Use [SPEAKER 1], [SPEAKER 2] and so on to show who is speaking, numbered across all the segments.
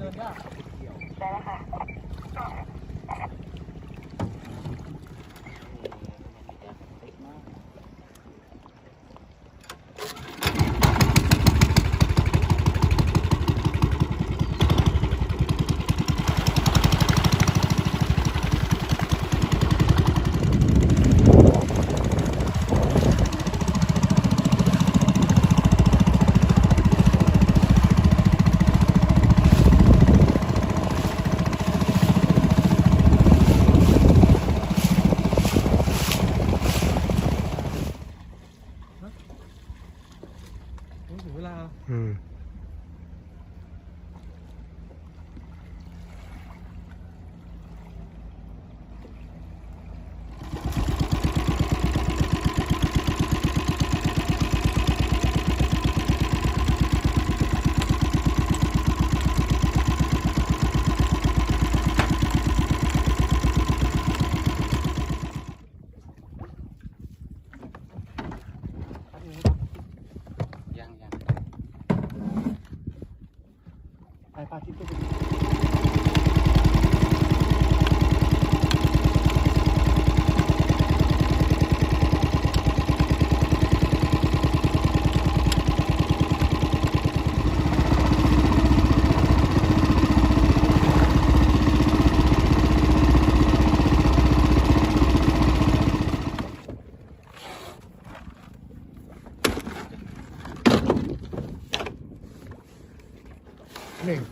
[SPEAKER 1] เดินยาก
[SPEAKER 2] ได้แล้วค่ะ
[SPEAKER 1] ไปป หนึ่ง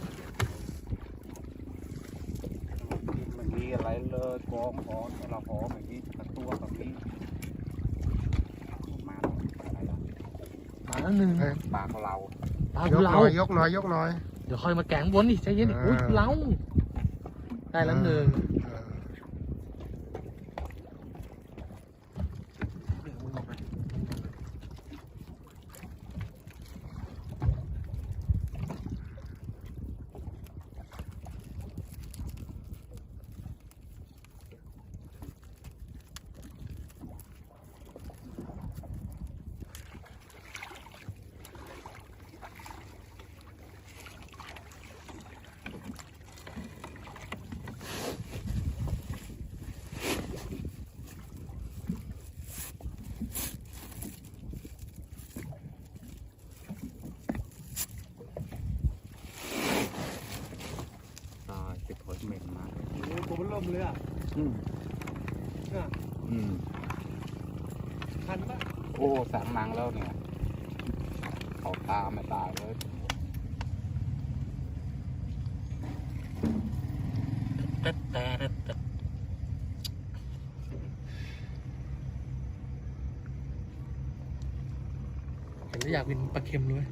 [SPEAKER 3] มันมีอะไรเลยกองหอแต่ละหอแบบนี้ทั้งตัวแบบนี้มาอะไรล่ะ
[SPEAKER 1] มาแล้วหนึ่ง
[SPEAKER 4] เอ้ย
[SPEAKER 3] ปลาของเรา
[SPEAKER 1] ปลาย
[SPEAKER 4] ก
[SPEAKER 1] กุ
[SPEAKER 4] ห
[SPEAKER 1] เลา
[SPEAKER 4] น่อยยกหน่อยยกหน่อย
[SPEAKER 1] เดี๋ยวค่อยมาแกงบนดิใจเย็นดิอุ้ย
[SPEAKER 4] อ่า
[SPEAKER 1] กุเลาได้แล้วหนึ่ง
[SPEAKER 4] เออ
[SPEAKER 1] เดี๋ยวมึงออกไป
[SPEAKER 3] ตายติดหอยเหม็นมากเลย
[SPEAKER 1] โอ้ยตัวมัน ล่มเลยอะ
[SPEAKER 3] อืม
[SPEAKER 1] น่ะ
[SPEAKER 3] อืม
[SPEAKER 1] คันปะ
[SPEAKER 3] โอ้สามนังแล้วเนี่ยเขาตาไม่ตายเลย
[SPEAKER 1] แต่แต่แต่เห็นแล้วอยากเป็นปลาเค็มเลย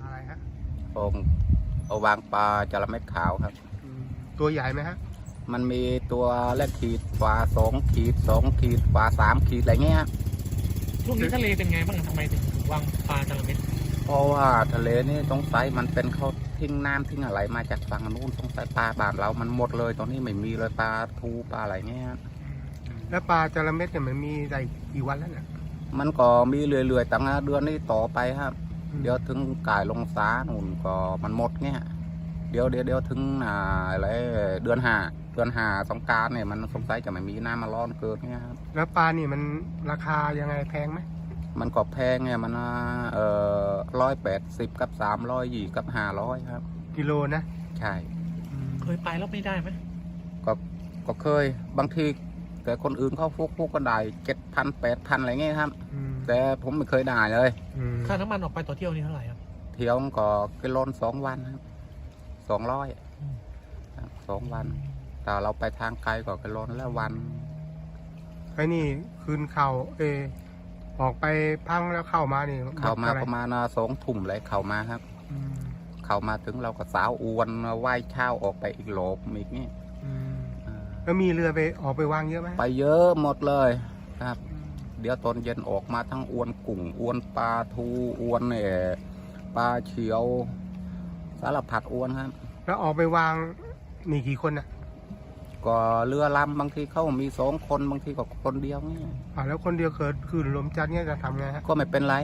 [SPEAKER 4] อะไรฮะ
[SPEAKER 3] อง เอาวางปลาจระเม็ดขาวครับ
[SPEAKER 4] อืมตัวใหญ่ไหมฮะ
[SPEAKER 3] มันมีตัวแรกขีดฝาสองขีดสองขีดฝาสามขีดอะไรเงี้ย
[SPEAKER 1] ช่วงนี้ทะเลเป็นไงบ้างทำไมถึงวางปลาจระเม็ด
[SPEAKER 3] เพราะว่าทะเลนี่สงสัยมันเป็นเขาทิ้งน้ำทิ้งอะไรมาจากฝั่งนู้นสงสัยปลาบ้านเรามันหมดเลย ตอนนี้ไม่มีเลยปลาทูปลาอะไรเงี้ย
[SPEAKER 4] แล้วปลาจระเม็ดเนี่ยมันมีได้กี่วันแล้วเนี่ย
[SPEAKER 3] มันก็มีเรื่อยๆตั้งแต่เดือนนี้ต่อไปครับ
[SPEAKER 4] อืม
[SPEAKER 3] เดี๋ยวถึงกายลงสาหนุนก็มันหมดเงี้ยเดี๋ยวเดี๋ยวเดี๋ยวถึงอ่าอะไรเดือนห้าเดือนห้าสงกรารเนี่ยมันสงสัยจะไม่มีน้ำมาร้อนเกินเงี้ยครับ
[SPEAKER 4] แล้วปลานี่มันราคายังไงแพงไหม
[SPEAKER 3] มันก็แพงเนี่ยมันเอ่อร้อยแปดสิบกับสามร้อยยี่กับห้าร้อยครับ
[SPEAKER 4] กิโลนะ
[SPEAKER 3] ใช่
[SPEAKER 4] อืม
[SPEAKER 1] เคยไปแล้วไม่ได้ไหม
[SPEAKER 3] ก็ก็เคยบางทีแต่คนอื่นเขาฟุกฟุกก็ได้เจ็ดพันแปดพันอะไรเงี้ยครับ
[SPEAKER 4] อืม
[SPEAKER 3] แต่ผมไม่เคยได้เลย
[SPEAKER 4] อืม
[SPEAKER 1] ค่าน้ำมันออกไปต่อเที่ยวนี่เท่าไหร่ครับ
[SPEAKER 3] เที่ยวมันก็กิโลนสองวันครับสองร้อย
[SPEAKER 1] อืม
[SPEAKER 3] สองวัน แต่เราไปทางไกลก็กิโลนละวัน
[SPEAKER 4] ไอ้นี่คืนเข่าเออออกไปพังแล้วเข้ามานี่
[SPEAKER 3] เข้ามา
[SPEAKER 4] อะไป
[SPEAKER 3] ระมาณสองทุ่มเลยเข้ามาครับ
[SPEAKER 4] อืม
[SPEAKER 3] เข้ามาถึงเราก็สาวอวนไหว้เช้าออกไปอีกโหลบอีกนี่
[SPEAKER 4] อืม
[SPEAKER 3] อ่า
[SPEAKER 4] แล้วมีเรือไปออกไปวางเยอะไหม
[SPEAKER 3] ไปเยอะหมดเลยครับเดี๋ยวตอนเย็นออกมาทั้งอวนกุ้งอวนปลาทูอวนเนี่ยปลาเฉียว สารพัดอวนครับ
[SPEAKER 4] แล้วออกไปวางมีกี่คนนะ
[SPEAKER 3] ก็เรือลำบางทีเขามีสองคนบางทีก็คนเดียวเนี่ย
[SPEAKER 4] อ่าแล้วคนเดียวเกิดคืนลมจัดเนี่ยจะทำไงฮะ
[SPEAKER 3] ก็ไม่เป็นไร